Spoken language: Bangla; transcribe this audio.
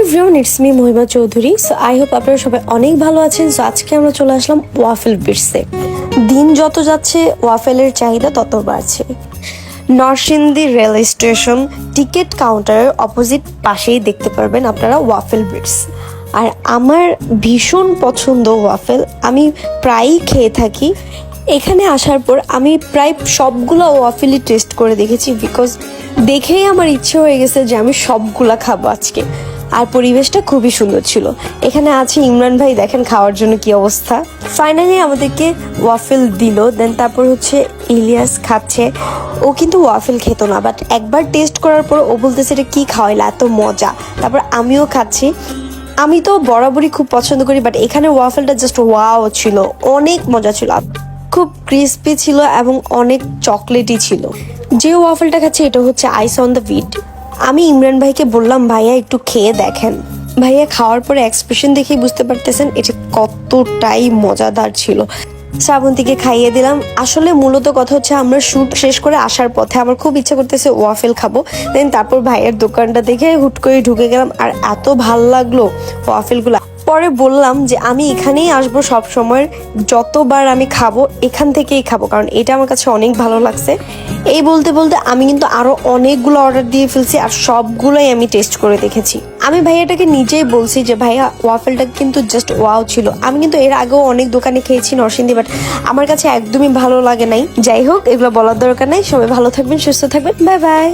Everyone it's me Mahima Chowdhury so I hope আপনারা সবাই অনেক ভালো আছেন। সো আজকে আমরা চলে আসলাম ওয়াফেল বিটসে দিন যত যাচ্ছে ওয়াফেলের চাহিদা তত বাড়ছে। নরসিংদী রেল স্টেশন টিকিট কাউন্টারের অপোজিট পাশেই দেখতে পারবেন আপনারা ওয়াফেল বিটস আর আমার ভীষণ পছন্দ ওয়াফেল আমি প্রায়ই খেয়ে থাকি। এখানে আসার পর আমি প্রায় সবগুলো ওয়াফেলই টেস্ট করে দেখেছি বিকজ দেখেই আমার ইচ্ছে হয়ে গেছে যে আমি সবগুলা খাব আজকে। আর পরিবেশটা খুবই সুন্দর ছিল। এখানে আছে, ইমরান ভাই দেখেন খাওয়ার জন্য কি অবস্থা। ফাইনালি আমাদেরকে ওয়াফেল দিল দেন তারপর হচ্ছে ইলিয়াস খাচ্ছে। ও কিন্তু ওয়াফেল খেত না বাট একবার টেস্ট করার পর ও বলতেছে এটা কী খাওয়াইলা, এত মজা। তারপর আমিও খাচ্ছি। আমি তো বরাবরই খুব পছন্দ করি বাট এখানে ওয়াফেলটা জাস্ট ওয়াও ছিল, অনেক মজা ছিল। খুব ক্রিস্পি ছিল এবং অনেক চকলেটই ছিল। যে ওয়াফেলটা খাচ্ছে, এটা হচ্ছে আইস অন দ্য বিট আমি ইমরান ভাইকে বললাম, ভাইয়া, একটু খেয়ে দেখেন। ভাইয়া খাওয়ার পরে এক্সপ্রেশন দেখেই বুঝতে পারতেছেন এটা কতটাই মজাদার ছিল। শ্রাবন্তীকে খাইয়ে দিলাম। আসলে মূলত কথা হচ্ছে, আমরা শ্যুট শেষ করে আসার পথে আমার খুব ইচ্ছা করতেছে ওয়াফেল খাব। দেন তারপর ভাইয়ের দোকানটা দেখে হুট করে ঢুকে গেলাম। আর এত ভালো লাগল ওয়াফেলগুলো পরে বললাম যে আমি এখানেই আসব সব সময় যতবার আমি খাব এখান থেকেই খাব, কারণ এটা আমার কাছে অনেক ভালো লাগছে। এই বলতে বলতে আমি কিন্তু আরও অনেকগুলো অর্ডার দিয়ে ফেলছি আর সবগুলোই আমি টেস্ট করে দেখেছি। আমি ভাইয়াটাকে নিজেই বলছি যে, ভাইয়া ওয়াফেলটা কিন্তু জাস্ট ওয়াও ছিল। আমি কিন্তু এর আগেও অনেক দোকানে খেয়েছি নরসিংদী বাট আমার কাছে একদমই ভালো লাগে নাই। যাই হোক, এগুলো বলার দরকার নাই। সবাই ভালো থাকবেন, সুস্থ থাকবেন। Bye bye